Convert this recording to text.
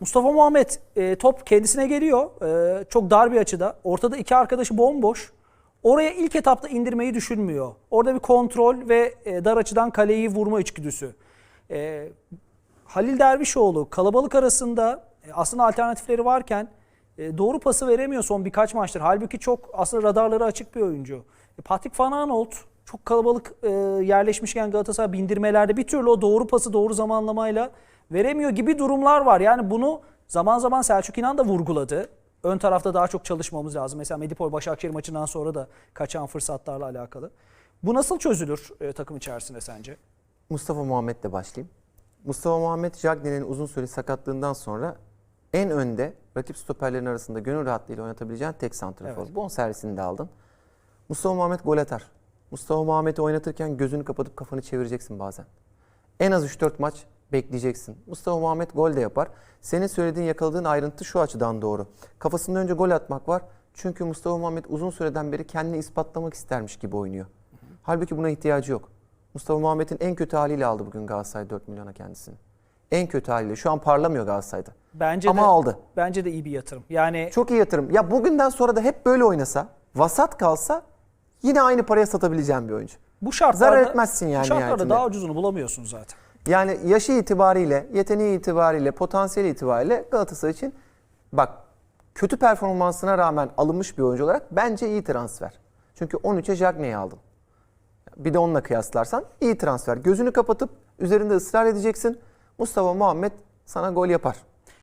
Mustafa Muhammed e, top kendisine geliyor. E, çok dar bir açıda. Ortada iki arkadaşı bomboş. Oraya ilk etapta indirmeyi düşünmüyor. Orada bir kontrol ve e, dar açıdan kaleyi vurma içgüdüsü. E, Halil Dervişoğlu kalabalık arasında e, aslında alternatifleri varken e, doğru pası veremiyor son birkaç maçtır. Halbuki çok aslında radarları açık bir oyuncu. E, Patrick Van Aanholt çok kalabalık e, yerleşmişken Galatasaray bindirmelerde bir türlü o doğru pası doğru zamanlamayla veremiyor gibi durumlar var. Yani bunu zaman zaman Selçuk İnan da vurguladı. Ön tarafta daha çok çalışmamız lazım. Mesela Medipol Başakşehir maçından sonra da kaçan fırsatlarla alakalı. Bu nasıl çözülür e, takım içerisinde sence? Mustafa Muhammed'le başlayayım. Mustafa Muhammed Jagne'nin uzun süre sakatlığından sonra en önde rakip stoperlerin arasında gönül rahatlığıyla oynatabileceğin tek santrafor. Evet. Bon servisini de aldın. Mustafa Muhammed gol atar. Mustafa Muhammed'i oynatırken gözünü kapatıp kafanı çevireceksin bazen. En az 3-4 maç bekleyeceksin. Mustafa Muhammed gol de yapar. Senin söylediğin yakaladığın ayrıntı şu açıdan doğru. Kafasında önce gol atmak var. Çünkü Mustafa Muhammed uzun süreden beri kendini ispatlamak istermiş gibi oynuyor. Halbuki buna ihtiyacı yok. Mustafa Muhammed'in en kötü haliyle aldı bugün Galatasaray 4 milyona kendisini. En kötü haliyle. Şu an parlamıyor Galatasaray'da. Bence Ama de, aldı. Bence de iyi bir yatırım. Yani Çok iyi yatırım. Ya bugünden sonra da hep böyle oynasa, vasat kalsa yine aynı paraya satabileceğim bir oyuncu. bu şartlarda Zarar etmezsin yani Bu şartlarda nihayetinde. daha ucuzunu bulamıyorsun zaten. Yani yaşı itibariyle, yeteneği itibariyle, potansiyeli itibariyle Galatasaray için bak kötü performansına rağmen alınmış bir oyuncu olarak bence iyi transfer. Çünkü 13'e Jagne'yi aldın. Bir de onunla kıyaslarsan iyi transfer. Gözünü kapatıp üzerinde ısrar edeceksin. Mustafa Muhammed sana gol yapar.